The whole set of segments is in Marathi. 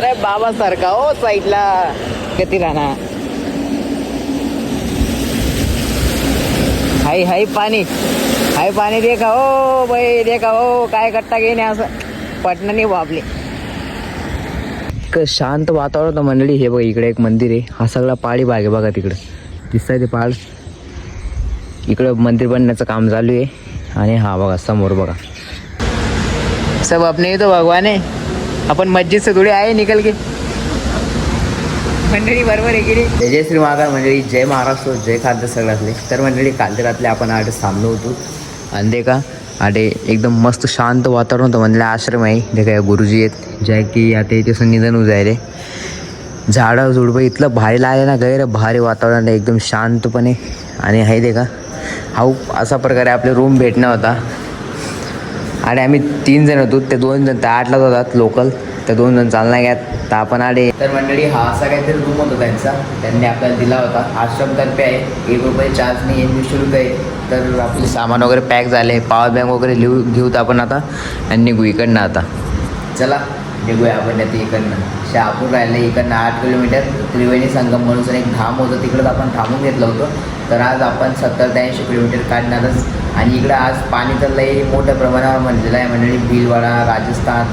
अरे बाबा सारखा हो साईडला. किती राहणार हाय हाय पाणी. हाय पाणी दे का हो बाई दे का हो काय कट्टा घेणे असं. पटणं नाही बापले इतकं शांत वातावरण होतं मंडळी. हे बघा इकडे एक मंदिर आहे. हा सगळा पाळी बाग आहे बघा तिकडं. दिसतंय ते पाळ. इकडं मंदिर बनण्याचं काम चालू आहे. आणि हा बघा समोर बघा. सब अपने ही तो भगवान है अपन मस्जिद से थोड़ी आए निकल के? मंडळी बरोबर आहे की नाही? जय श्री महाकाल मंडळी जय महाराष्ट्र जय खाद्य सगळ्यातले तर मंडळी कालते रातले आपण आठ थांबलो होतो. आणि ते का आडे एकदम मस्त शांत वातावरण होतं. म्हणजे आश्रम आहे. जे काय गुरुजी आहेत. जे की आता इथे निधन होऊ जायले. झाडं झुडपं इथलं भारी लागले ना गैर भारी वातावरण आहे. एकदम शांतपणे. आणि आहे ते का हा असा प्रकारे आपले रूम भेटणं होता. आणि आम्ही तीन जण होतो ते दोन जण त्या आठला होतात लोकल त्या दोन जण चालना घ्यात तर आपण आले तर मंडळी हा असा काहीतरी रूम होता त्यांचा. त्यांनी आपल्याला दिला होता. आश्रमतर्फे आहे एक रुपये चार्ज नाही आहे वीस रुपये तर आपले सामान वगैरे पॅक झाले पॉवर बँक वगैरे लिहू घेऊत आपण आता आणि निघू इकडनं आता. चला निघूया आपण आता इकडनं. शहापूर राहिलं इकडनं आठ किलोमीटर. त्रिवेणी संगम म्हणून एक धाम होतं तिकडंच आपण थांबून घेतलं होतं. तर आज आपण सत्तर ते ऐंशी किलोमीटर काढणारच आणि इकडं आज पाणी तर लई मोठ्या प्रमाणावर म्हणलेलं आहे. मंडळी भीलवाडा राजस्थान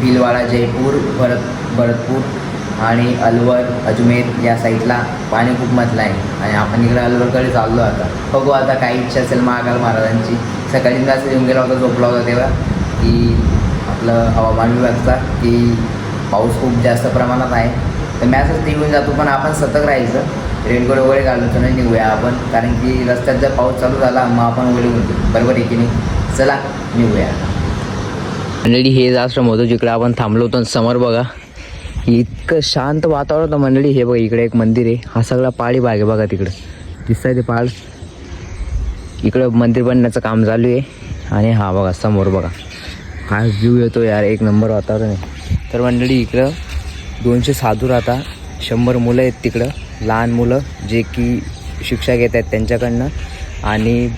भीलवाडा जयपूर भरत भरतपूर आणि अलवर अजमेर या साईडला पाणी खूप म्हटलं आहे. आणि आपण इकडे अलवरकडे चाललो आता. बघू आता काही इच्छा असेल महाकाल महाराजांची. सकाळी मी असं येऊन गेला होता झोपला होता तेव्हा की आपलं हवामान विभागचा की पाऊस खूप जास्त प्रमाणात आहे. तर मी असंच निघून जातो पण आपण सतत राहायचं. रेनकोट वगैरे घालून नाही निघूया आपण. कारण की रस्त्यात जर पाऊस चालू झाला मग आपण वगैरे होतो बरोबर आहे की नाही? चला निघूया. मंडळी हे आश्रम होतो जिकडे आपण थांबलो होतो समोर बघा. इतकं शांत वातावरण होतं मंडळी. हे बघा इकडे एक मंदिर आहे. हा सगळा पाळी बाग आहे बघा तिकडं. दिसतंय ते पाळ. इकडं मंदिर बनण्याचं काम चालू आहे. आणि हा बघा समोर बघा. हा व्ह्यू येतो यार एक नंबर वातावरण आहे. तर मंडळी इकडं दोनशे साधू राहता. शंभर मुलं आहेत तिकडं. लहान मुलं जे की शिक्षा घेत आहेत त्यांच्याकडनं. आणि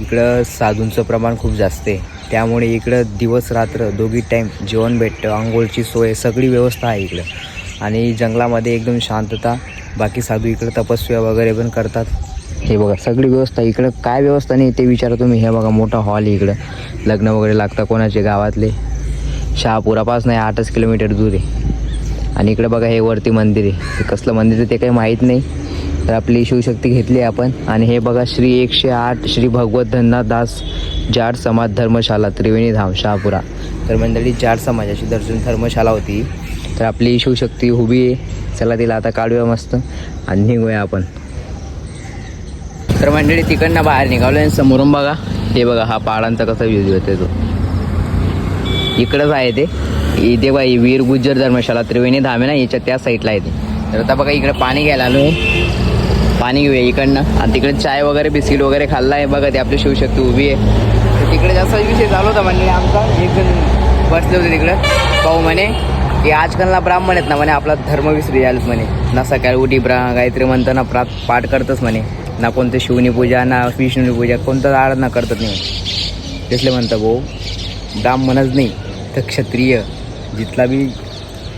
इकडं साधूंचं प्रमाण खूप जास्त आहे. त्यामुळे इकडं दिवस रात्र दोघी टाईम जेवण भेटतं आंघोळची सोय सगळी व्यवस्था आहे इकडं. आणि जंगलामध्ये एकदम शांतता बाकी साधू इकडं तपस्व्या वगैरे पण करतात. हे बघा सगळी व्यवस्था इकडं. काय व्यवस्था नाही ते विचारा तुम्ही. हे बघा मोठा हॉल आहे इकडं. लग्न वगैरे लागतं कोणाचे गावातले. शहापुरापासून नाही आठच किलोमीटर दूर आहे. आणि इकडे बघा हे वरती मंदिर आहे. ते कसलं मंदिर आहे ते काही माहीत नाही. तर आपली शिवशक्ती घेतली आपण. आणि हे बघा श्री एकशे आठ श्री भगवत धन्ना दास जाट समाज धर्मशाला त्रिवेणी धाम शहापुरा. तर मंडळी जाट समाजाची दर्शन धर्मशाला होती. तर आपली शिवशक्ती उभी आहे. चला तिला आता काढूया मस्त. आणि निघूया आपण. तर मंडळी तिकडनं बाहेर निघालो आणि समोरून बघा. हे बघा हा पहाडांचा कसा व्ह्यू होते तो. इकडंच आहे ते. इथे बघा वीर गुज्जर धर्मशाला त्रिवेणी धाम आहे ना याच्या त्या साईडला आहे ते. तर आता बघा इकडे पाणी घ्यायला आलो आहे. पाणी घेऊया इकडनं. आणि तिकडे चाय वगैरे बिस्किट वगैरे खाल्ला आहे. बघा ते आपली शिवशक्ती उभी आहे. तर तिकडे जास्त विषय चालू होता म्हणजे आमचा एक जण बसले होते तिकडं. पाहू म्हणे की आजकालला ब्राह्मण आहेत ना म्हणे आपला धर्म विसरी जायलाच म्हणे. ना सकाळी उठी ब्रा गायत्री म्हणताना प्रा पाठ करतच म्हणे. ना कोणतं शिवनी पूजा ना विष्णूनी पूजा कोणतं आराधना करतच नाही म्हणे. तेसले म्हणतं भाऊ ब्राह्मणच नाही. तर क्षत्रिय जिथला बी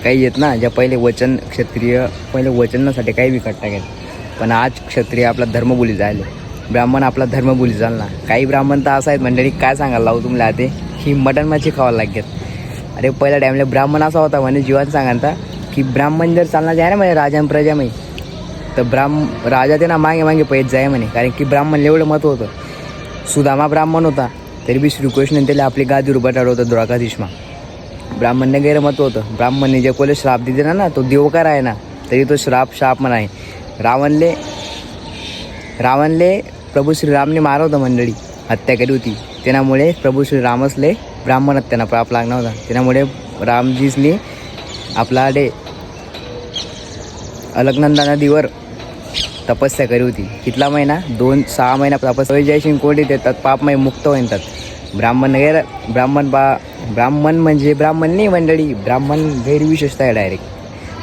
काही येत ना ज्या पहिले वचन क्षत्रिय पहिले वचनासाठी काही बी कट्टा घेत पण आज क्षत्रिय आपला धर्म बोली जायला ब्राह्मण आपला धर्म बोली ना काही ब्राह्मण तर असं आहेत मंडळी काय सांगायला लावू तुम्हाला ते ही मटण माची खावा लागेल अरे पहिल्या टाईमला ब्राह्मण असा होता म्हणे जीवन सांगायचा की ब्राह्मण जर चालणार जाय ना म्हणजे राजा प्रजा प्रजामय तर ब्राह्म राजा ते ना मागे मागे पैत जाय म्हणे. कारण की ब्राह्मण एवढं मत होतं. सुदामा ब्राह्मण होता तरी बी श्रीकृष्ण त्याला आपली गादी बटाड होतं द्वारकाधीशमा ब्राह्मणने गैरमत होतं. ब्राह्मणने जे कोले श्राप दिले ना ना तो देवकार आहे ना तरी तो श्राप शाप म्हणा आहे रावणले रावणले प्रभू श्रीरामने मारलं होतं मंडळी. हत्या केली होती. त्यामुळे प्रभू श्रीरामसले ब्राह्मण हत्याना प्राप लागणार होता. त्यामुळे रामजीसनी आपला डे अलकनंदा नदीवर तपस्या करी होती. कितला महिना? दोन सहा महिना तपस्या. जयसिंग कोटी देतात पापमय मुक्त होतात ब्राह्मण गैर ब्राह्मण बा ब्राह्मण म्हणजे ब्राह्मण नाही मंडळी ब्राह्मण गैरविशेषता आहे डायरेक्ट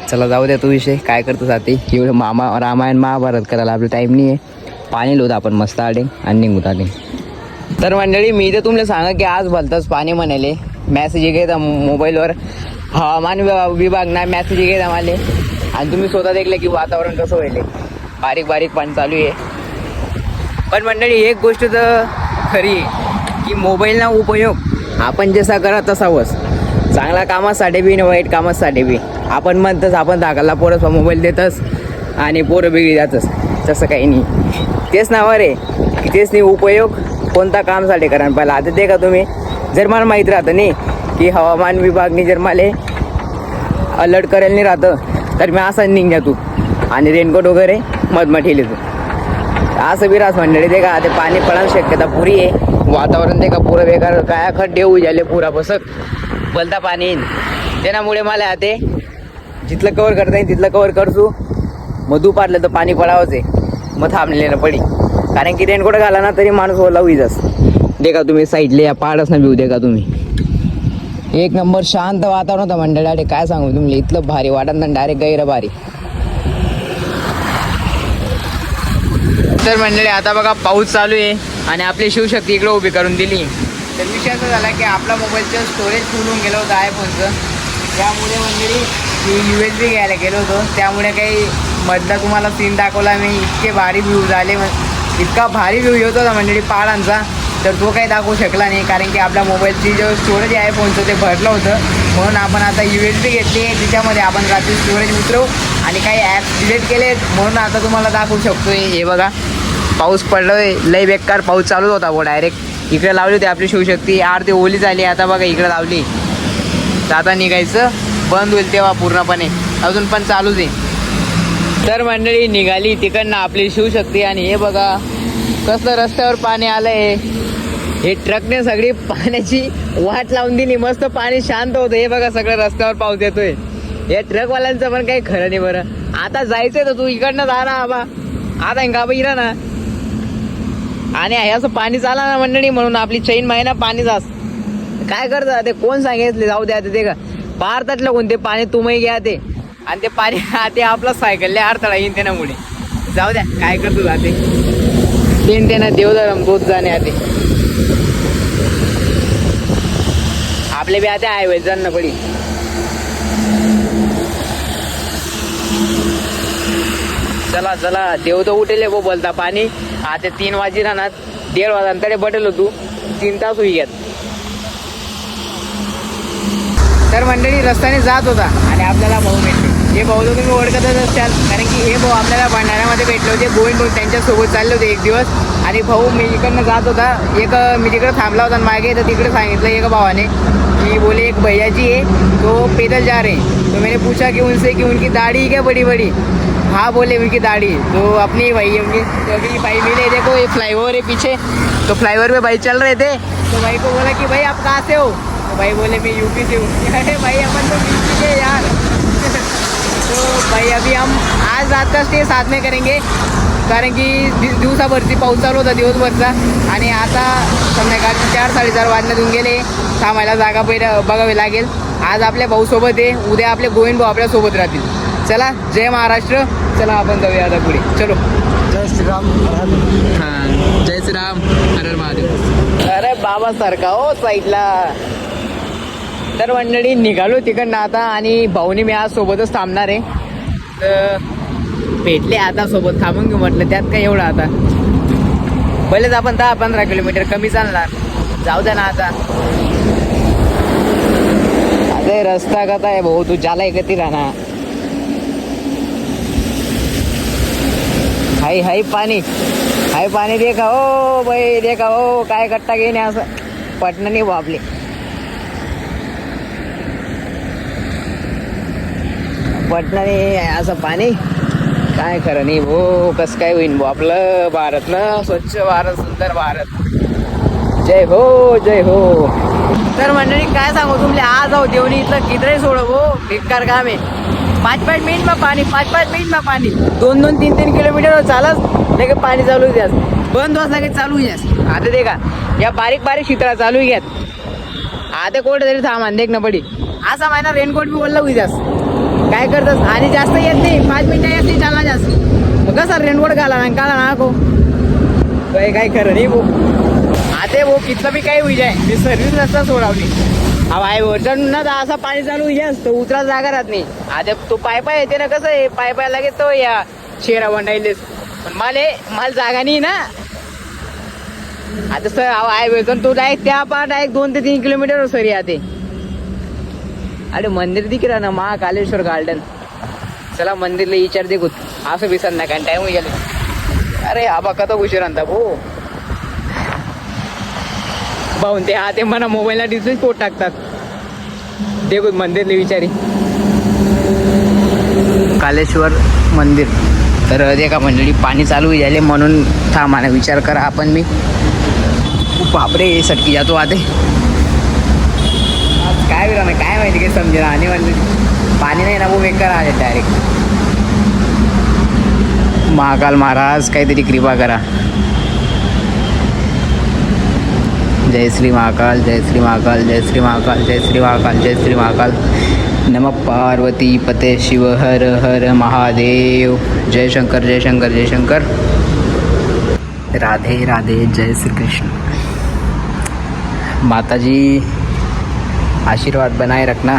चला जाऊ द्या तो विषय काय करतो जाते एवढं मामा रामायण महाभारत करायला आपलं टाईम नाही आहे पाणी लोत आपण मस्त आडे आणि निघूत आले तर मंडळी मी तर तुम्हाला सांगा की आज भलतंच पाणी म्हणाले. मॅसेज एक मोबाईलवर हवामान विभा- विभाग ना मॅसेज घेत आम्हाला. आणि तुम्ही स्वतः देखले की वातावरण कसं होईल बारीक बारीक पाणी चालू आहे. पण मंडळी एक गोष्ट तर खरी आहे. की मोबाईलना उपयोग आपण जसा करा तसा वस चांगल्या कामासाठी बी आणि वाईट कामासाठी बी. आपण म्हणतच आपण धाकाला पोरं मोबाईल देतच आणि पोरं बिगडी जातच. तसं काही नाही. तेच नावावर रे. की तेच नाही उपयोग. कोणता कामसाठी करा पहिला? आता ते का तुम्ही? जर मला माहीत राहतं नाही की हवामान विभागने जर मला अलर्ट करेल नाही राहतं तर मी असं निघ्या तू आणि रेनकोट वगैरे मधमा ठेवले तू असं बी रास मंडळी ते का ते पाणी पडायला शक्यता पुरी आहे. वातावरण ते का पुरं बेकार काय खड्डे होऊ झाले पुरा बसक. बलता पाणी. येईन त्यामुळे मला ते जिथलं कवर करता येईल तिथलं कवर करसू मग दू पाडलं तर पाणी पडावंच आहे. मग थांबलेलं पडी. कारण की रेनकोट घाला ना तरी माणूस ओला होईतच दे का तुम्ही साईडले या पाडच ना भिऊ दे का तुम्ही. एक नंबर शांत वातावरण होतं मंडळी. अरे काय सांगू तुम्ही इथलं भारी वाटत ना डायरेक्ट गैर भारी तर मंडळी आता बघा पाऊस चालू आहे. आणि आपली शिवशक्ती इकडे उभी करून दिली. तर विषय असा झाला की आपला मोबाईलचं स्टोरेज फुलून गेलं होतं आयफोनचं त्यामुळे मंडळी यू एस बी घ्यायला गेलो होतो. त्यामुळे काही मधला तुम्हाला सीन दाखवला मी. इतके भारी व्ह्यू झाले इतका भारी व्ह्यू येत होता मंडळी पाडांचा. तर तो काही दाखवू शकला नाही. कारण की आपल्या मोबाईलची जो स्टोरेज आहे फोनचं ते भरलं होतं. म्हणून आपण आता यू एस बी घेतली आहे. तिच्यामध्ये आपण रात्री स्टोरेज उतरवू आणि काही ॲप डिलीट केले म्हणून आता तुम्हाला दाखवू शकतो हे बघा. पाऊस पडलोय लय बेकार पाऊस चालूच होता बो डायरेक्ट इकडे लावली होती आपली शिवशक्ती आरती ओली झाली आता बघा इकडे लावली. तर आता निघायचं बंद होईल तेव्हा पूर्णपणे. अजून पण चालूच आहे. तर मंडळी निघाली तिकडनं आपली शिवशक्ती आणि हे बघा कसलं रस्त्यावर पाणी आलंय. हे ट्रकने सगळी पाण्याची वाट लावून दिली मस्त पाणी शांत होतं. हे बघा सगळं रस्त्यावर पाऊस येतोय. या ट्रकवाल्यांचं पण काही खरं नाही बरं. आता जायचंय तर तू इकडनं जा ना आबा आता इंगा इरा ना. आणि हे असं पाणी चाला ना मंडळी म्हणून आपली चैन महिना पाणी जास काय करता ते? कोण सांगितले? जाऊ द्या ते का? भारतातलं कोणते पाणी तुम्ही घ्या ते. आणि ते पाणी ते आपला सायकलले अडथळा येईन त्यामुळे जाऊ द्या काय करतो जाते तेन त्यानं देवधरम दूध जाणे आते. आपले बी आता हायवे जाणं पडी चला चला देव तर उठेले बो बोलता पाणी. आता तीन वाजी राहणार. दीड वाजा तरी बटेल तू तीन तास होई घेत तर मंडळी रस्त्याने जात होता. आणि आपल्याला भाऊ भेटले. हे भाऊ तुम्ही ओळखतच असताल कारण की हे भाऊ आपल्याला भंडाऱ्यामध्ये भेटले होते. गोविंद भाऊ त्यांच्यासोबत चालले होते एक दिवस. आणि भाऊ मी इकडनं जात होता. एक मी तिकडे थांबला होता मागे तर तिकडे सांगितलं एका भावाने की बोले एक भैयाजी आहे. तो पैदल जा रहे तो मैंने पूछा की उनसे की उनकी दाढ़ी क्या बड़ी बड़ी हाँ बोले उनकी दाढ़ी। तो अपनी भाई उनकी अभी भाई मिले देखो ये फ्लाईओवर है पीछे। तो फ्लाईओवर पे भाई चल रहे थे। तो भाई को बोला कि भाई आप कहाँ से हो? तो भाई बोले मैं यूपी से हूँ। अरे भाई अपन तो यूपी के यार। तो भाई अभी हम आज रात का स्टे साथ में करेंगे। कारण की दि- पाऊस चालू होता दिवसभरचा आणि आता संध्याकाळचे चार साडेचार वाजण्यातून गेले. थांबायला जागा पहिलं बघावी लागेल. आज आपल्या भाऊसोबत आहे. उद्या आपले गोविंद भाऊ आपल्यासोबत राहतील. चला जय महाराष्ट्र. चला आपण जाऊया आता पुढे. चलो. जय श्रीराम. हां जय श्रीराम. हर महादेव. अरे बाबा सारखा हो साईडला. तर मंडळी निघालो तिकडनं आता आणि भाऊनी मी आज सोबतच थांबणार आहे. तर भेटले आता सोबत थांबून घेऊ म्हटलं त्यात काय एवढं आता. पहिलेच आपण दहा पंधरा किलोमीटर कमी चालणार. जाऊ द्या ना आता. अरे रस्ता कसा आहे भाऊ? तू ज्याला एकती राहणार. हाय हाय पाणी. हाय पाणी देखा हो बाई देखा हो काय कट्टा घेणे असं. पटणं नाही भाऊ पटणं असं पाणी. काय खरं नाही भो कसं काय होईन भो आपलं भारत ना स्वच्छ भारत सुंदर भारत. जय हो जय हो. तर मंडळी काय सांगू तुमले? आज जाऊ देऊन इथलं कितरे सोडव हो बेकार काम आहे पाच पाच मिनिट मग पाणी पाच पाच मिनिट मग पाणी. दोन दोन तीन तीन किलोमीटर चालाच लगे पाणी चालू द्यास. बंद वाजला की चालू द्यास आता ते का या बारीक बारीक शितळा चालू घ्यात. आता कोणतं तरी थांब देख ना पडी. असा माहिना रेनकोट बी बोलला उद्यास काय करतस? आणि जास्त येत नाही. पाच मिनिटं येत नाही चालला जास्त मग कसा रेनकोट घाला ना काला ना को काय काय खरं नाही भाऊ आता भाऊ कितलं बी काही होई जाय. मी सर्व्हिस रस्ता सोडावली. हा भाई वरचढ ना तर असं पाणी चालू हे असतं उतरा जागा राहत नाही. आता तो पाय पाय येते ना कसं आहे पाय पाय लागेल तो या शेरा वंडायलेस पण मला मला जागा नाही ना. आता सर आहे वेळचण तो डायरेक्ट त्या पार डायरेक्ट दोन ते तीन किलोमीटर सर या ते अरे मंदिर दिख ना महाकालेश्वर गार्डन चला मंदिरला विचार देखू असं विसर ना काय टाइम गेलो. अरे आबा कथा उशीर आणता भो भाऊन ते हा ते म्हणा मोबाईलला डिस्प्ले पोट टाकतात. देखू मंदिरला विचारी। कालेश्वर मंदिर. तर ते का मंडळी पाणी चालू झाले म्हणून था मला विचार करा आपण मी खूप बापरे सटकी जातो आते आज काय वेळा काय माहिती काय समजेल आणि म्हणले पाणी नाही ना वो बेकार आले डायरेक्ट महाकाल महाराज काहीतरी कृपा करा. जय श्री महाकाल जय श्री महाकाल जय श्री महाकाल जय श्री महाकाल जय श्री महाकाल. नम पार्वती पते शिव हर हर महादेव. जय शंकर जय शंकर जय शंकर. राधे राधे जय श्री कृष्ण माताजी आशीर्वाद बनाए रखना.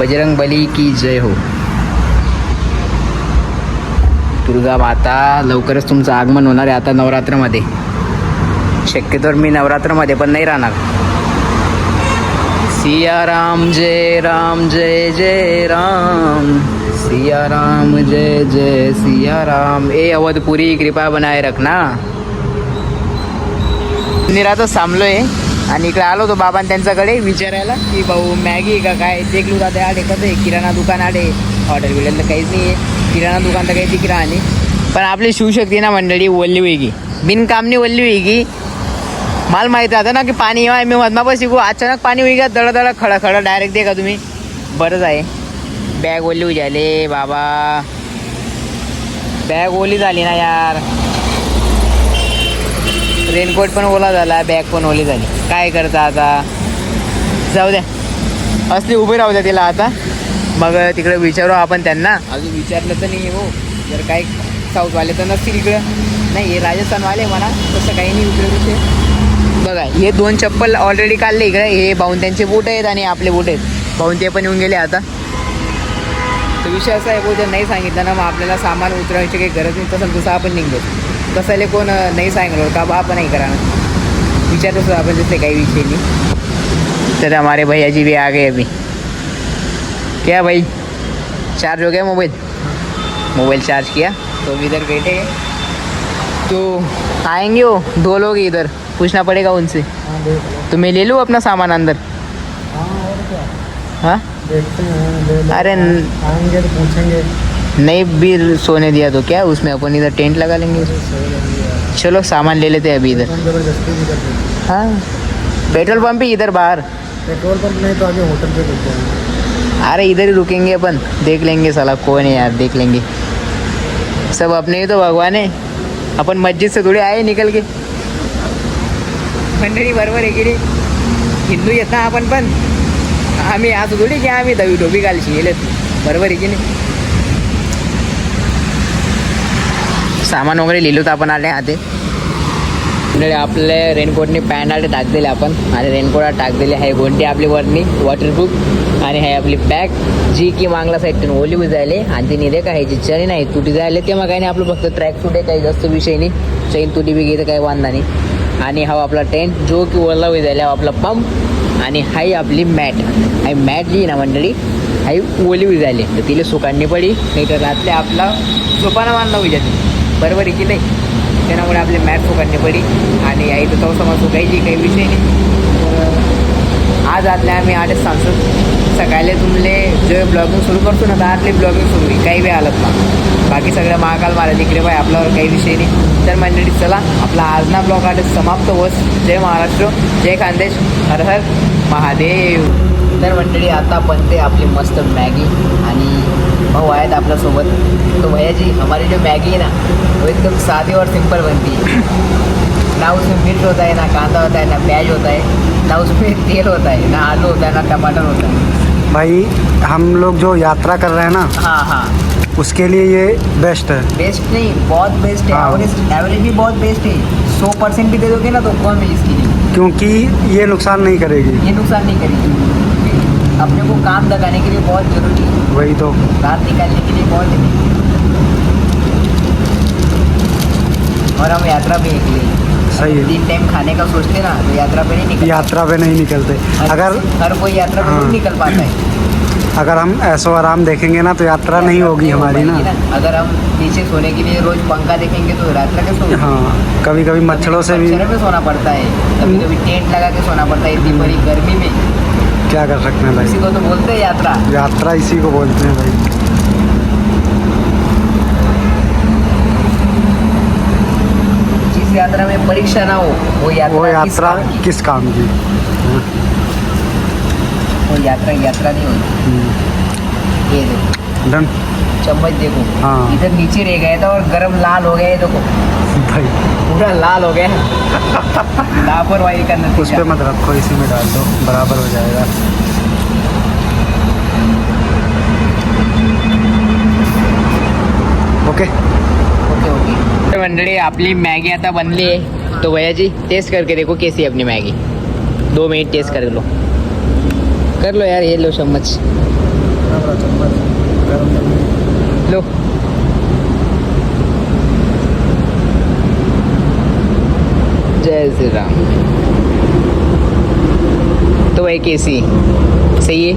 बजरंग बली की जय हो. दुर्गा माता लवकरच तुमचं आगमन होणार आहे आता नवरात्रमध्ये. शक्यतोवर मी नवरात्रमध्ये पण नाही राहणार. सिया राम जय राम जय जय राम. सिया राम जय जय सिया राम ए अवधपुरी कृपा बनाय रखना. निरातच थांबलोय आणि इकडे आलो होतो बाबा त्यांच्याकडे विचारायला की भाऊ मॅगी का काय? देखलो दादा आडे कसं आहे किराणा दुकान आडे. हॉटेल बिटेल तर काहीच नाही आहे किराणा दुकान तर काही दिख रहा पण आपली शिवशक्ती ना मंडळी ओल्ली वेगी बिनकामनी ओल्ली वेगी मला माहीत राहतं ना की पाणी येवा मी मधमापा शिकू अचानक पाणी होई का दड दड खडा खडा डायरेक्ट दे का तुम्ही. बरंच आहे. बॅग ओली होई झाले बाबा. बॅग ओली झाली ना यार. रेनकोट पण ओला झाला बॅग पण ओली झाली. काय करता आता? जाऊ द्या. असली उभी राहू द्या तिला आता. मग तिकडे विचारू आपण त्यांना. अजून विचारलं तर नाही हो. जर काही साऊथवाले तर नसतील इकडं. नाही हे राजस्थानवाले म्हणा तसं काही नाही इकडे तिथे बघा हे दोन चप्पल ऑलरेडी काढले इकडे. हे भाऊन त्यांचे बूट आहेत आणि आपले बूट आहेत. भाऊन ते पण येऊन गेले आता. तो विषय असा आहे भाऊ जर नाही सांगितलं ना मग आपल्याला सामान उतरवायची काही गरज नाही. तसं तसं आपण निघतो. कसं कोण नाही सांगितलं का बा आपण नाही करा विचारतो आपण जसे काही विषय नाही. तर हमारे भैया जी भी आ गए अभी. क्या भाई? चार्ज हो गया मोबाइल मोबाइल चार्ज किया? तो इधर बैठे हैं. तो आएँगे वो दो लोग इधर पूछना पड़ेगा उनसे। तो मैं ले लूँ अपना सामान अंदर? हाँ देखते अरे आएँगे तो पूछेंगे। नहीं भी सोने दिया तो क्या? उसमें अपन इधर टेंट लगा लेंगे। चलो सामान ले लेते हैं अभी इधर। हाँ। पेट्रोल पंप ही इधर बाहर। पेट्रोल पंप नहीं तो आगे होटल पे रुक जाएँगे। अरे इधर ही रुकेंगे अपन। देख लेंगे साला कौन है यार देख लेंगे। सब अपने ही तो भगवान है। अपन मस्जिद से थोड़े आए निकल के. मंडळी बरोबर आहे की हिंदू येत ना आपण पण. आम्ही असं थोडी की आम्ही दवी डोबी घालशी गेलेत बरोबर आहे की नाही? सामान वगैरे लिहिलो तर आपण आले आते मंडळी आपले रेनकोटने पॅन्ट आले टाक दिले आपण. आणि रेनकोट टाक दिले आहे गोंटी आपली वरणी वॉटरप्रूफ आणि हे आपली बॅग जी की मागला साईडतून ओली होई जायले. आणि तिने निरे काय ह्याची चरी नाही तुटी जायले. ते मग काही नाही आपलं फक्त ट्रॅक सूट आहे काही जास्त विषय नाही. चैन तुटी बी घेते काही वांधा नाही. आणि हा आपला टेंट जो की ओला होई जायला हा आपला पंप आणि हाय आपली मॅट हाय मॅट जी ना मंडळी हाय ओली होई तर तिला सुकाडणी पडी. नाही तर रात्री आपला झोपाना मानला होई जाते. बरोबर आहे की नाही? त्यामुळे आपले मॅट करणे पडी आणि आई तर चौसमा सुकायची काही विषय नाही. आज आतले आम्ही आठच सांगतो सकाळले तुमले जे ब्लॉगिंग सुरू करतो ना तर आतले ब्लॉगिंग सुरू होईल. काही वेळ आलत ना बाकी सगळं महाकाल महाराज इकडे बाय आपल्यावर काही विषय नाही. तर मंडळी चला आपला आजना ब्लॉग आठ समाप्त होस जय महाराष्ट्र जय खानदेश. हर हर महादेव. तर मंडळी आता बनते आपली मस्त मॅगी आणि भाऊ आहेत आपल्यासोबत. तो भैयाजी हमारी जो मॅगी आहे ना वो एकदम सादी और सिंपल बनती है। ना उसमें मिर्च होता है ना कांदा होता है ना प्याज होता है ना उसमें तेल होता है ना आलू होता है ना टमाटर होता है। भाई हम लोग जो यात्रा कर रहे हैं ना हाँ हाँ। उसके लिए ये बेस्ट है। बेस्ट नहीं बहुत बेस्ट है। हाँ। एवरेज एवरेज भी बहुत बेस्ट है। सौ परसेंट भी दे दोगे ना तो कौन है इसकी क्योंकि ये नुकसान नहीं करेगी। ये नुकसान नहीं करेगी। अपने को काम लगाने के लिए बहुत ज़रूरी है। वही तो। दांत निकालने के लिए बहुत ज़रूरी है। और हम यात्रा पे निकले सही है। तीन टाइम खाने का सोचते ना तो यात्रा पे नहीं निकल यात्रा पे नहीं निकलते। अगर हर कोई यात्रा पे हाँ। नहीं निकल पाता है। अगर हम ऐसो आराम देखेंगे ना तो यात्रा नहीं होगी हमारी ना। अगर हम नीचे सोने के लिए रोज पंखा देखेंगे तो कैसे होगी हाँ कभी कभी मच्छरों से भी मच्छरों में सोना पड़ता है। कभी कभी टेंट लगा के सोना पड़ता है इतनी बड़ी गर्मी में। क्या कर सकते हैं भाई? इसी को तो बोलते हैं यात्रा। यात्रा इसी को बोलते हैं भाई। यात्रा में परीक्षा ना हो वो यात्रा वो यात्रा किस काम की? वो यात्रा यात्रा नहीं होती। हम्म, ये देखो। डन। चम्मच देखो। हाँ। इधर नीचे रह गया था और गरम लाल हो गया ये देखो। भाई। पूरा लाल हो गया लापरवाही का उस नतीजा पर मत रखो इसी में डाल दो। बराबर हो जाएगा। ओके। तर मंडळी आपली मॅगी आता बनली आहे. तो भैयाजी टेस्ट करके देखो कैसी है अपनी मैगी. दो मिनट टेस्ट कर लो. कर लो यार ये लो चम्मच. लो. जय श्री राम. तो भाई कैसी सही है?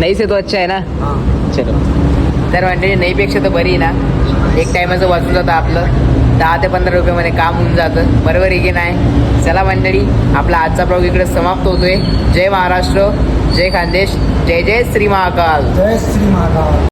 नहीं से तो अच्छा है ना? चलो. तर मंडळी नाहीपेक्षा तर बरी ना? एक टायमाचं वाचून जातं आपलं. दहा ते पंधरा रुपयामध्ये काम होऊन जातं. बरोबर आहे की नाही? चला मंडळी आपला आजचा प्रयोग इकडे समाप्त होतोय. जय महाराष्ट्र जय खानदेश जय जय श्री महाकाल. जय श्री महाकाल.